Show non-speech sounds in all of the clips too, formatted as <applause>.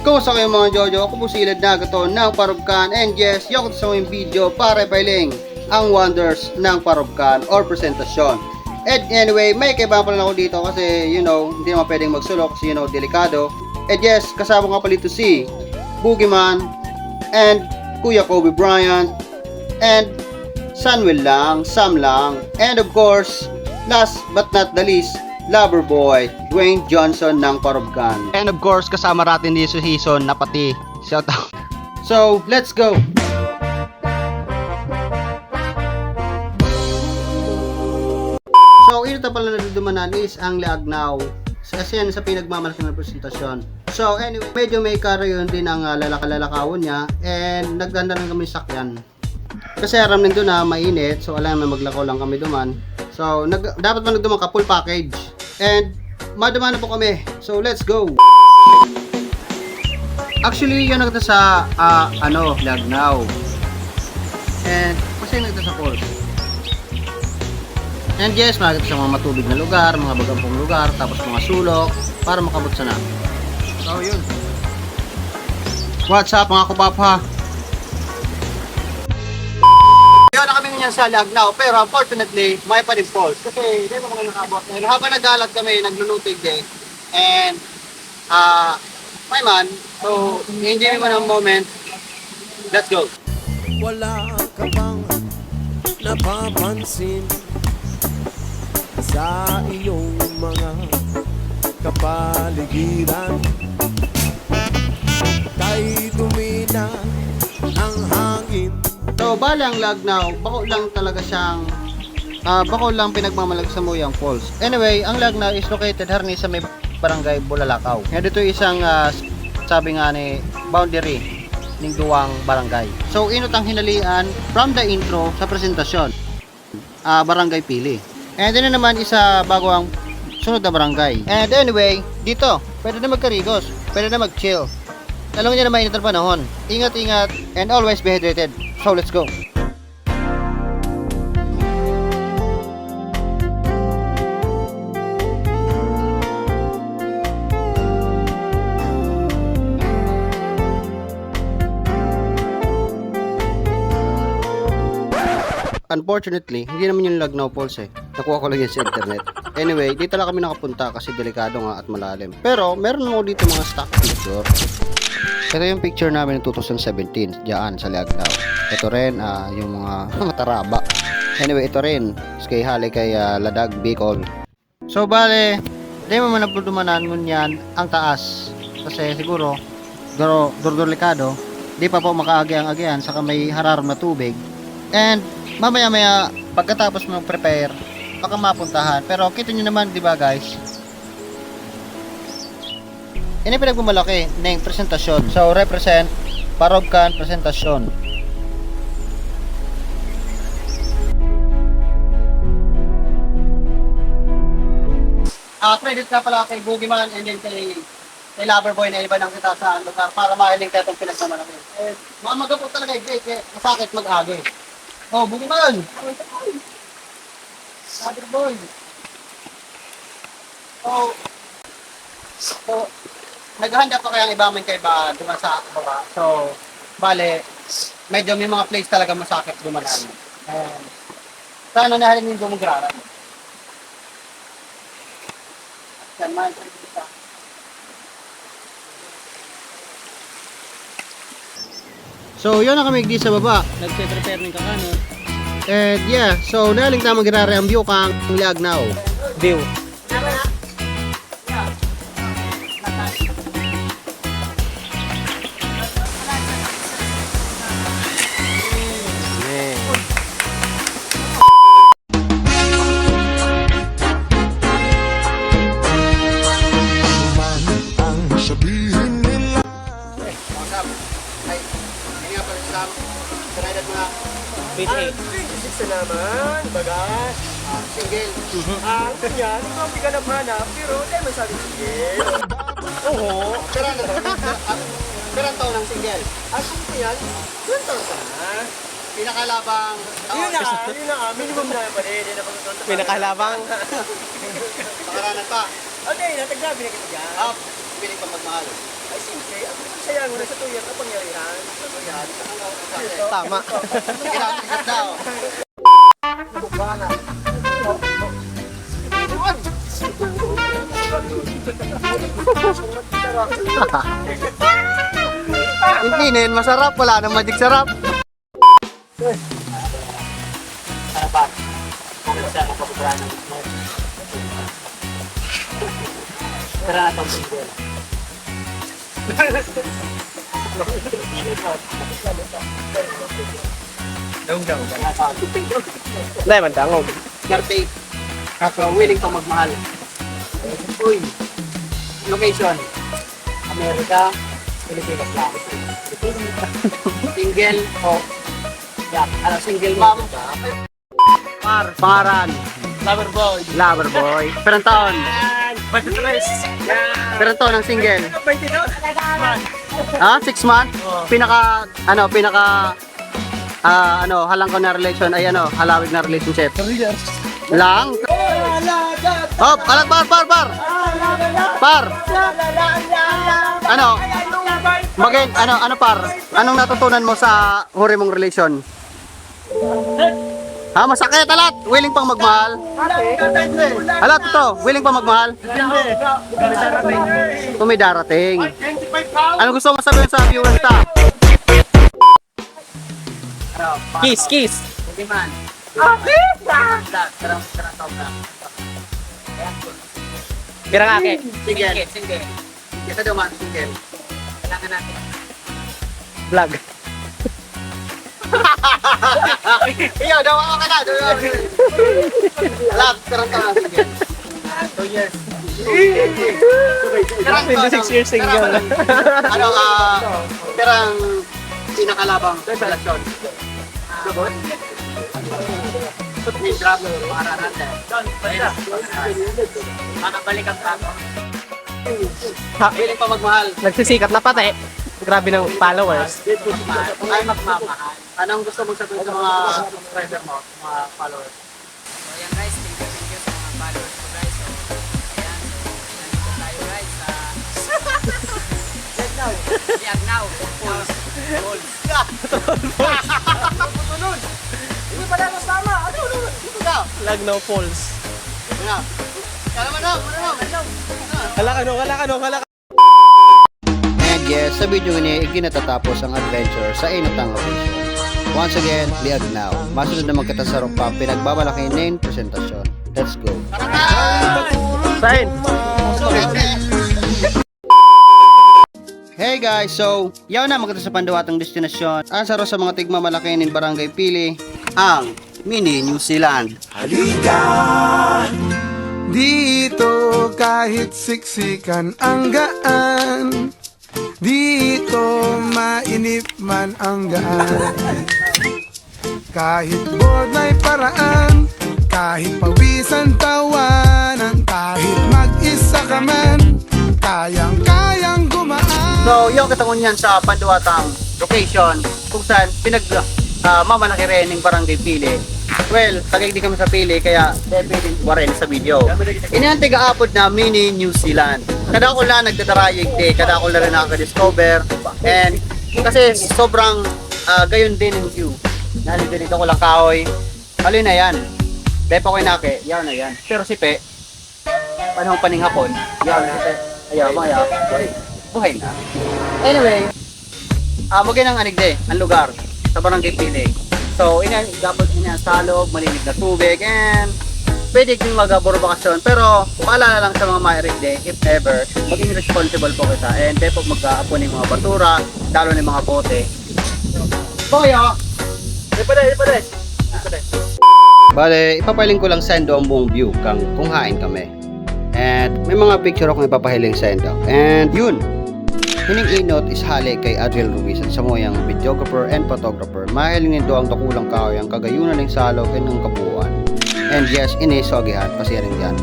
Kumusta kayo mga Jojo? Ako po si Ilad Nagato ng Parubkan and yes, yung sa yung video para pailing ang wonders ng Parubkan or presentasyon. And anyway, may kaibahan pa rin ako dito kasi you know, hindi naman pwedeng magsulok kasi you know, delikado. And yes, kasama nga pala ito si Boogeyman and Kuya Kobe Bryant and Samuel lang, Sam lang, and of course, last but not the least, lover boy, Dwayne Johnson ng Parubkan. And of course, kasama natin sa season na pati shout out. So, let's go! So, ito pala na dumanan is ang Leagnaw. Kasi yan sa pinagmamalaki ng presentasyon. So, anyway, medyo may karayon din ang uh, lalakalalakawon niya and nagganda rin kami sa sakyan. Kasi aram nito na mainit, so alam na maglakaw lang kami duman. So, nag, dapat man nagduman ka full package. And, maduman na po kami. So, let's go! Actually, yun nagta sa, ah, ano, Lagnaw. And, kasi nagta sa falls. And yes, makikita sa mga matubig na lugar, mga bagampong lugar, tapos mga sulok, para makabot sa na. So, yun. What's up mga kupapa? Ngayon sa Lagnaw, pero unfortunately, may pa rin falls. Kasi hindi mo mga nakabot. And habang nagalat kami, naglulutig din. And, ah, may man, so, enjoy mo ng moment. Let's go. Wala ka bang napapansin sa iyong mga kapaligiran? So, bale ang Lagnaw, bako lang talaga siyang ah bako lang pinagmamalag sa Muyang Falls. Anyway, ang Lagnaw is located harni sa may barangay Bulalakaw. Ngayon dito isang ah, sabi nga ni boundary ning duwang barangay. So, inot ang hinalian from the intro sa presentasyon. ah barangay Pili. And then naman isa bago ang sunod na barangay. And anyway, dito, pwede na magkarigos, pwede na mag-chill. Alam niyo na mainit ang panahon. Ingat-ingat and always be hydrated. So let's go. Unfortunately, hindi naman yung Lagnaw Falls eh. Nakuha ko lang yan sa internet. Anyway, dito lang kami nakapunta kasi delikado nga at malalim. Pero, meron ako dito mga stock picture. Ito yung picture namin ng 2017 diyan sa Lagnaw. Ito rin ah, yung mga <laughs> mataraba. Anyway, ito rin. Kay Hali kay ah, Ladag Bicol. So bale, di mo man napudumanan ngun yan ang taas. Kasi siguro, duro durdelikado, di pa po makaagi-ang-agian saka may hararam na tubig. And mamaya-maya pagkatapos mo prepare, baka mapuntahan. Pero kita nyo naman, di ba guys? Ini pinagmamalaki ng presentasyon. So, represent Parobkan presentasyon. Ah, credit ka pala kay Boogeyman and then kay kay Loverboy na iba ng kita sa lugar para mahiling tayo itong pinagmamalaki. Eh, mamaga po talaga eh, kaya masakit mag-agi. Oh, Boogeyman! Loverboy! Oh, so, naghahanda pa kaya ang iba man kay ba duman sa baba. So, bale, medyo may mga place talaga masakit dumanan. And, sana nahalin yung gumugrara. Yan, man. So, yun na kami di sa baba. Nagpe-prepare ng kakano. And yeah, so naling tamang girare ang view kang Lagnaw. View. 28. 26 na naman, baga, single. Ang ganyan, ikaw ang piganap-hanap, pero dahil masabi single. Oo. Pero ano to? Pero ang single. At kung ko yan, yun taon ka na. Pinakalabang... Yun na, yun na, minimum na yung pare. Pang taon. Pinakalabang. <laughs> Pakaranan pa. Okay, nataglabi na kita dyan. Up. Willing pang magmahal. Ay, siyempre, ang saya mo na sa tuyat na pangyarihan. Ano yan? Tama. Sige na, tigat daw. Hindi nin, masarap. Wala nang magic sarap. Hindi, man tangog. Swerte. So, willing pang magmahal. Uy. Location. Amerika. Pilipinas lang. single o yeah, ano, single mom. Par. Pangaran. Lover boy. Lover boy. Perang taon. Basta tres. Yan. Perang taon ng single. 22. Ha? Six months? Pinaka, ano, pinaka, ah, ano, halang ko na relation, ay ano, halawig na relationship. Lang? Hop, alag, par, par, par! Par! Ano? Magin, ano, ano par? Anong natutunan mo sa huri mong relation? Ha, masakit, alat! Willing pang magmahal? Alat, ito, willing pang magmahal? Kung may darating. Ano gusto mo sabihin sa viewers ta? Kiss, kiss. Hindi man. Pirang ake. Single. Single. Kita daw man, single. Kailangan natin. Vlog. Iyo, daw ako ka na. Daw ako. Alam, karang ka na, single. Two years. Karang ka, 26 years single. Ano, ah, karang pinakalabang relasyon. Sabot? May drop, para natin. Makabalik ang tato. Ha, Willing pa magmahal. nagsisikat na pati. Grabe ng followers. Ay magmamahal. Anong gusto mong sabihin sa mga subscriber mo, mga followers? So yan guys, thank you, thank you sa mga followers ko guys. So, ayan, so, nandito tayo guys sa... Vlog now. Goals. Hindi pa lang kasama. Ano, ano, dito ka. No falls. Ano na? Kala mo na, ano na? Hala ka no, hala ka no, hala ka. And yes, sa video ini, ikinatatapos ang adventure sa Inutang Location. Once again, liag now. Masunod na magkatasarong pa, pinagbabalaki na yung presentasyon. Let's go. Sign. Hey guys, so, yaw na magkata sa panduwatang destinasyon. Ang saro sa mga tigmamalaki ng Barangay Pili, ang Mini New Zealand. Dito kahit siksikan ang gaan Dito mainip man ang gaan Kahit bored may paraan Kahit pawisan tawanan Kahit mag-isa ka man Kayang-kayang gumaan So, yung katangon yan sa panduwatang location kung saan pinag ah, mamalaki rin ng barangay Pili. Well, tagay di kami sa Pili kaya definitely wa rin sa video. Ini ang tiga-apod na mini New Zealand. Kada ko lang nagdadarayig di, kada ko rin nakaka-discover. And kasi sobrang ah, gayon din yung view. Nalito dito ko lang kahoy. Alin na yan. Bepa ko inake, yan na yan. Pero si Pe, panahong paning hapon, yan na si Pe. Ayaw, ayaw. Buhay na. Anyway, ah uh, ng anigde, ang lugar sa Barangay Pili. So, ina dapat ina salog, malinig na tubig and pwede kayong mag-abor bakasyon pero paalala lang sa mga mairigde if ever maging responsible po kita and di po mag-aapon ng mga batura lalo ng mga bote Boyo! Ipade, ipade! Bale, ipapahiling ko lang sa endo ang buong view kang kung hain kami. And may mga picture akong ipapahiling sa endo. And yun, Hining inot is hali kay Adriel Ruiz at sa moyang videographer and photographer. Mahiling nito ang takulang kahoy ang kagayunan ng salog at ng kabuuan. And yes, ini sogihan, pasiring yan.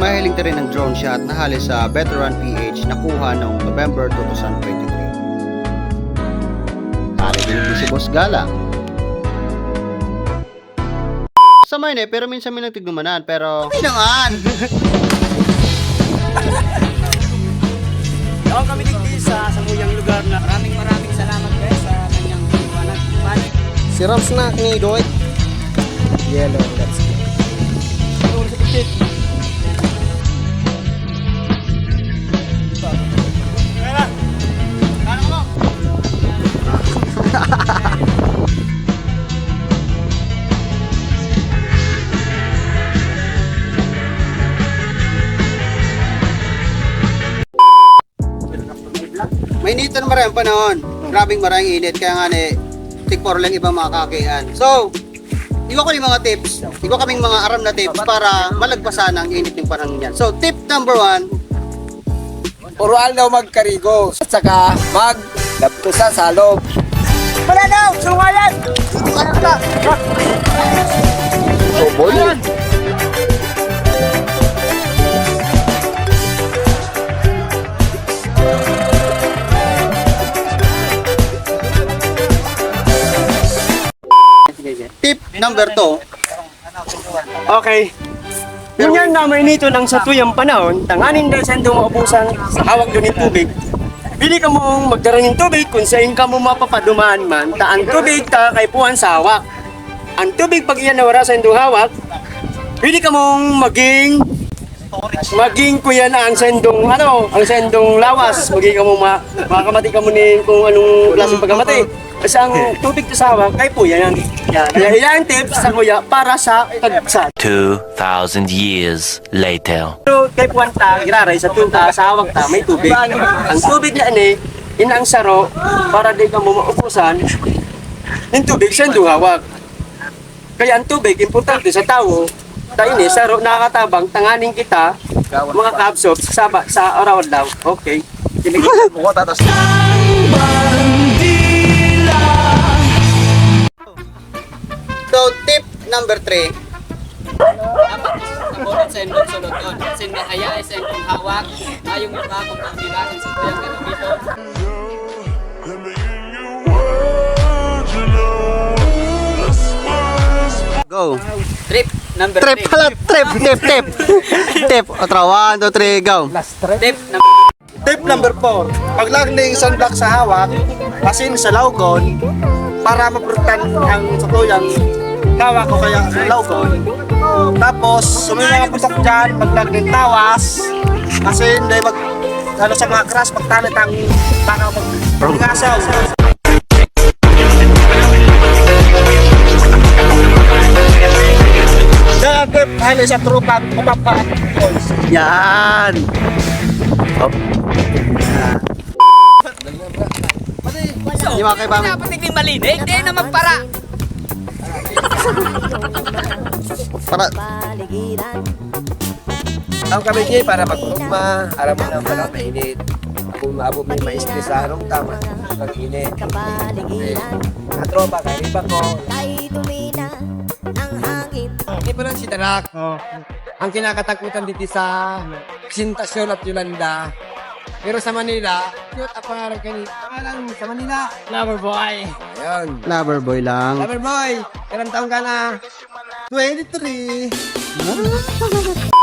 Mahiling rin ang drone shot na hali sa Veteran PH na kuha noong November 2023. Hali din si Boss Gala. Sa eh, pero minsan may nagtignumanan, pero... Hindi naman! <laughs> kami digdi sa samuyang lugar na Maraming maraming salamat guys sa kanyang paliwanag. Paano? Siram snack ni Doy. Yellow, go. Mainitan maraming panahon. Grabing maraming init. Kaya nga ni, tikpor lang ibang mga kakian. So, iwa ko yung mga tips. Iwa kaming mga aram na tips para malagpasan ang init ng panahon niyan. So, tip number one, Uruan daw magkarigo. At saka mag laptusa sa loob. Wala daw! Sungayan! Tubol. tip number two, Okay. Yun yan na may nito ng sa tuyang panahon, tanganin dahil sa indong maubusan sa hawag doon ng tubig. Pili ka mong magdaran ng tubig kung saan ka mo mapapadumaan man, ta ang tubig ta kay puan sa hawak. Ang tubig pag iyan nawara sa indong hawak, pili ka mong maging maging kuya na ang sendong ano, ang sendong lawas, maging ka mo ma, makakamati ka mo ni kung anong klaseng pagkamati. Kasi ang <laughs> tubig sa hawak kay puya yan. Kaya ilang tips sa kuya para sa tagsa. 2,000 years later. Pero kay Puanta, iraray sa tunta, sa hawag ta, may tubig. Ang tubig na ani, yun ang saro para di ka mo maupusan. Yung tubig sa hawag. Kaya ang tubig, importante sa tao, tayo ni, saro, nakakatabang, tanganing kita, mga kabsob, sa, sa araw daw. Okay. Kinig- Buko tatas. so number three, Dapat nabulit sa indong suluton. Sin may haya sa indong hawak. Ayong mukha kung pagbilahin sa tuyang ganun dito. go. Trip number Trip 3. pala, trip, tip, tip. <laughs> tip, otra, one, two, three, go. Tip number Tip number 4. Paglagning sunblock sa hawak, asin sa lawgon, para maprotektan ang satuyang hawak ko kaya sa lawgon. Tapos, sumili mga pusak dyan, paglagning tawas, asin, dahil mag, ano sa mga crash, pagtanit ang takaw mag-ngasaw. Dagat, hali sa trupa, kumapa at boys. Yan. Di mga kaibahan. Pinapatig ni Malinig, di na magpara. Para, Ang kami niya para magtugma, aram mo ng mga mainit. Kung maabot may ma-stress sa anong tama, pag-init. Mga tropa, kariba ko. Hindi pa lang si Tarak. Ang kinakatakutan dito sa presentasyon at Yolanda. Pero sa Manila, cute ang pangarap kani. Pangalan sa Manila. Lover boy. Ayun. lover boy lang. Lover boy, ilang taong ka na? 23. <laughs>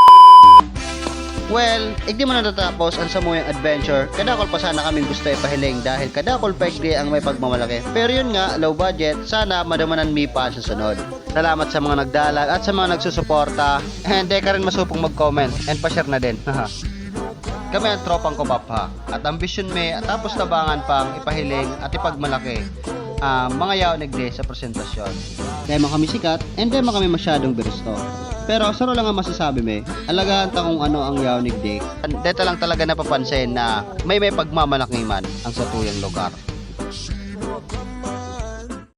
Well, igdi mo na natapos ang samuyang adventure. Kadakol pa sana kaming gusto ipahiling dahil kadakol pa igdi ang may pagmamalaki. Pero yun nga, low budget, sana madamanan mi pa sa sunod. Salamat sa mga nagdalag at sa mga nagsusuporta. <laughs> And di ka rin masupong mag-comment and pa-share na din. <laughs> Kami ang tropang kubap ha. At ambisyon may at tapos tabangan pang ipahiling at ipagmalaki ang mga yaonig de sa presentasyon. Dahil mo kami sikat and dahil kami masyadong beristo. Pero saro lang ang masasabi me, alagaan ta kung ano ang yaonig de. Dito lang talaga napapansin na may may pagmamalaki man ang sa tuyang lugar.